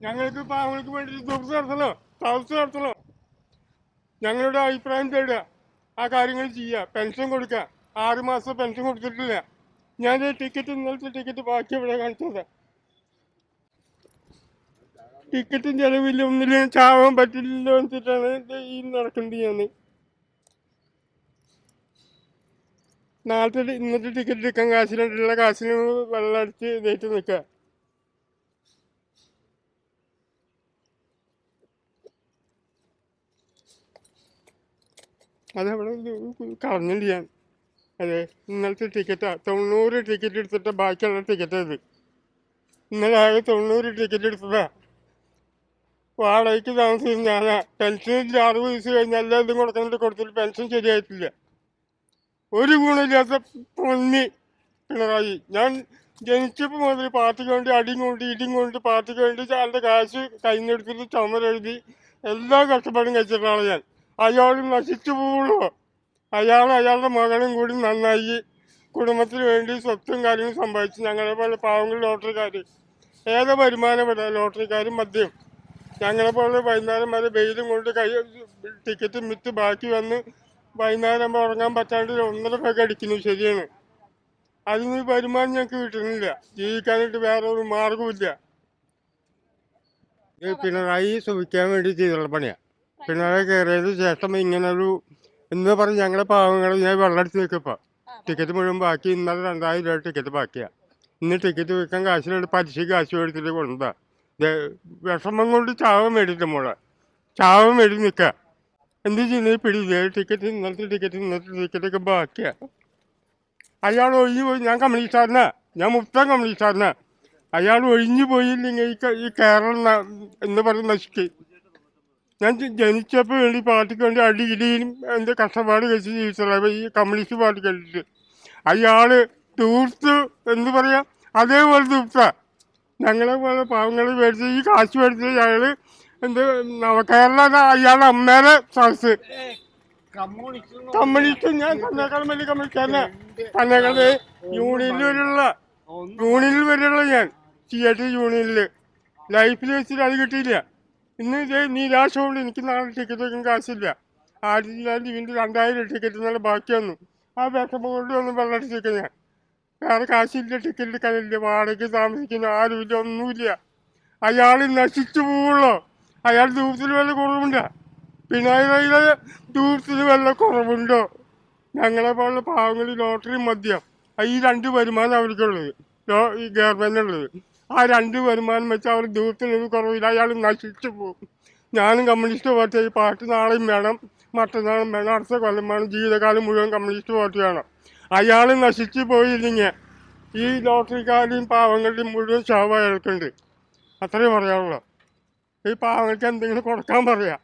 ഞങ്ങൾക്ക് പാവങ്ങൾക്ക് വേണ്ടി ദിവസം നടത്തണോ? താമസം നടത്തണോ? ഞങ്ങളുടെ അഭിപ്രായം തേടുക ആ കാര്യങ്ങൾ ചെയ്യുക. പെൻഷൻ കൊടുക്കുക. ആറ് മാസം പെൻഷൻ കൊടുത്തിട്ടില്ല. ഞാൻ ടിക്കറ്റ് ഇന്നലത്തെ ടിക്കറ്റ് ബാക്കി ഇവിടെ കാണിച്ചത്. ടിക്കറ്റും ചെലവില്ല. ഒന്നിലും ചാവാൻ പറ്റില്ലല്ലോ ഇത് ഈ നടക്കുന്നത് ഞാൻ നാളത്തെ ഇന്നത്തെ ടിക്കറ്റ് എടുക്കാൻ കാശിനുള്ള കാശിന് വെള്ളം അടിച്ച് ഇതായിട്ട് നിൽക്കുക. അതവിടെ കളഞ്ഞില്ല ഞാൻ. അതെ ഇന്നലത്തെ ടിക്കറ്റാ തൊണ്ണൂറ് ടിക്കറ്റ് എടുത്തിട്ട് ബാക്കിയുള്ള ടിക്കറ്റ് അത് ഇന്നലെ ആകെ തൊണ്ണൂറ് ടിക്കറ്റ് എടുത്തതാ. വാടകയ്ക്ക് താമസിച്ചു ഞാനാ. പെൻഷൻ അറുപത് വയസ്സ് കഴിഞ്ഞാൽ എല്ലാ ഇതും കൊടുക്കുന്നുണ്ട്. കൊടുത്തിട്ട് പെൻഷൻ ശരിയായിട്ടില്ല. ഒരു ഗുണമില്ലാത്ത പൊന്നി പിണറായി. ഞാൻ ജനിച്ചപ്പോൾ മുതൽ പാർട്ടിക്ക് വേണ്ടി അടിയും കൊണ്ട് ഇടിയും കൊണ്ട് പാർട്ടിക്ക് വേണ്ടി അതിന്റെ കാശ് കൈന്നെടുത്തിട്ട് ചുമരെഴുതി എല്ലാ കഷ്ടപ്പാടും കഴിച്ചിട്ടാണ് ഞാൻ. അയാൾ നശിച്ചു പോകുള്ളൂ അയാൾ അയാളുടെ മകളും കൂടി നന്നായി. കുടുംബത്തിന് വേണ്ടി സ്വത്തും കാര്യങ്ങളും സമ്പാദിച്ചു. ഞങ്ങളെ പോലെ പാവങ്ങൾ ലോട്ടറിക്കാർ ഏത് വരുമാനപ്പെട്ട ലോട്ടറിക്കാരും മദ്യം. ഞങ്ങളെ പോലെ വൈകുന്നേരം വരെ വെയിലും കൊണ്ട് കൈ ടിക്കറ്റും വിറ്റ് ബാക്കി വന്ന് വൈകുന്നേരം ഉറങ്ങാൻ പറ്റാണ്ട് ഒന്നര പേക്ക് അടിക്കുന്നു. ശരിയാണ്. അതിന് വരുമാനം ഞങ്ങൾക്ക് കിട്ടുന്നില്ല. ജീവിക്കാനായിട്ട് വേറെ ഒരു മാർഗവും ഇല്ല പിണറായി സുഖിക്കാൻ വേണ്ടി ചെയ്തുള്ള പണിയാണ് പിണറായി കയറിയതിന് ശേഷം ഇങ്ങനെ ഒരു എന്ന് പറഞ്ഞ് ഞങ്ങളെ പാവങ്ങൾ ഞാൻ വെള്ളമെടുത്ത് നിൽക്കപ്പോൾ ടിക്കറ്റ് മുഴുവൻ ബാക്കി ഇന്നലെ രണ്ടായിരം രൂപ ടിക്കറ്റ് ബാക്കിയാണ് ഇന്ന് ടിക്കറ്റ് വിൽക്കാൻ കാശിലെടുത്ത് പലിശ കാശ് മേടിച്ചിട്ട് കൊണ്ടുതാ വിഷമം കൊണ്ട് ചാവം മേടിയിട്ട് മോളെ. ചാവം മേടി നിൽക്കുക എന്ത് ചെയ്യുന്നത് പിടിയില്ല ടിക്കറ്റ് ഇന്നലത്തെ ടിക്കറ്റ് ഇന്നത്തെ ടിക്കറ്റൊക്കെ ബാക്കിയാണ് അയാൾ ഒഴിഞ്ഞു പോയി. ഞാൻ കമ്മ്യൂണിസ്റ്റാരനാ ഞാൻ മുക്ത കമ്മ്യൂണിസ്റ്റാരനാ അയാൾ ഒഴിഞ്ഞു പോയില്ലെങ്കിൽ ഈ കേരളം എന്ന് പറഞ്ഞ് നശിക്കും ഞാൻ ജനിച്ചപ്പോൾ വേണ്ടി പാർട്ടിക്ക് വേണ്ടി അടി ഇടിയും എന്റെ കഷ്ടപ്പാട് കഴിച്ച് ജീവിച്ചത്. ഈ കമ്മ്യൂണിസ്റ്റ് പാർട്ടി കണ്ടിട്ട്. അയാൾ ടൂറിസ്റ്റ് എന്ന് പറയാം അതേപോലെ ദുഃഖ ഞങ്ങളെ പോലെ പാവങ്ങളെ മേടിച്ച് ഈ കാശ് മേടിച്ച് അയാൾ എന്ത് കേരള അയാളുടെ അമ്മേടെ സദസ് കമ്മ്യൂണിസ്റ്റ് ഞാൻ തന്നേക്കാളും വലിയ കമ്മ്യൂണിസ്റ്റ്. തന്നെ തന്നേക്കാളും യൂണിയനിൽ വരെയുള്ള യൂണിയനിൽ വരെയുള്ള ഞാൻ. സി എ ടി യൂണിയനിൽ ലൈഫിൽ വെച്ചിട്ട് അത് കിട്ടിയില്ല. ഇന്ന് ഇതേ നീ രാഷ്ട്രമുണ്ട് എനിക്ക് നാളെ ടിക്കറ്റ് വെക്കാൻ കാശില്ല. ആയിരത്തി തൊള്ളായിരത്തി വീണ്ടും രണ്ടായിരം ടിക്കറ്റ് നല്ല ബാക്കി വന്നു. ആ വിഷമം കൊണ്ട് ഒന്ന് വെള്ളടിച്ചേക്കാം ഞാൻ. വേറെ കാശില്ല ടിക്കറ്റ് എടുക്കാനില്ല വാടകയ്ക്ക് താമസിക്കുന്ന ആരുമില്ല ഒന്നുമില്ല. അയാൾ നശിച്ചു പോവുള്ളൂ. അയാൾ ദൂരത്തിൽ വല്ല കുറവുണ്ടോ? പിണറായി ദൂരത്തിൽ വല്ല കുറവുണ്ടോ? ഞങ്ങളെ പോലുള്ള പാവങ്ങളിൽ ലോട്ടറി മദ്യം ഈ രണ്ട് വരുമാനം അവർക്കുള്ളത്. ഈ ഈ ഗവൺമെന്റുള്ളത് ആ രണ്ട് വരുമാനം വെച്ച് അവർ ദൂരത്തിൽ ഒരു കുറവില്ല അയാൾ നശിച്ചു പോകും. ഞാനും കമ്മ്യൂണിസ്റ്റ് പാർട്ടി ഈ പാർട്ടി നാളെയും വേണം മറ്റന്നാളും വേണം അടുത്ത കൊല്ലം വേണം ജീവിതകാലം മുഴുവൻ കമ്മ്യൂണിസ്റ്റ് പാർട്ടി വേണം. അയാൾ നശിച്ചു പോയില്ലെങ്കിൽ ഈ ലോട്ടറിക്കാരുടെയും പാവങ്ങളുടെയും മുഴുവൻ ശവം അയാൾക്കുണ്ട്. അത്രയും പറയാനുള്ളൂ. ഈ പാവങ്ങൾക്ക് എന്തെങ്കിലും കൊടുക്കാൻ പറയാം.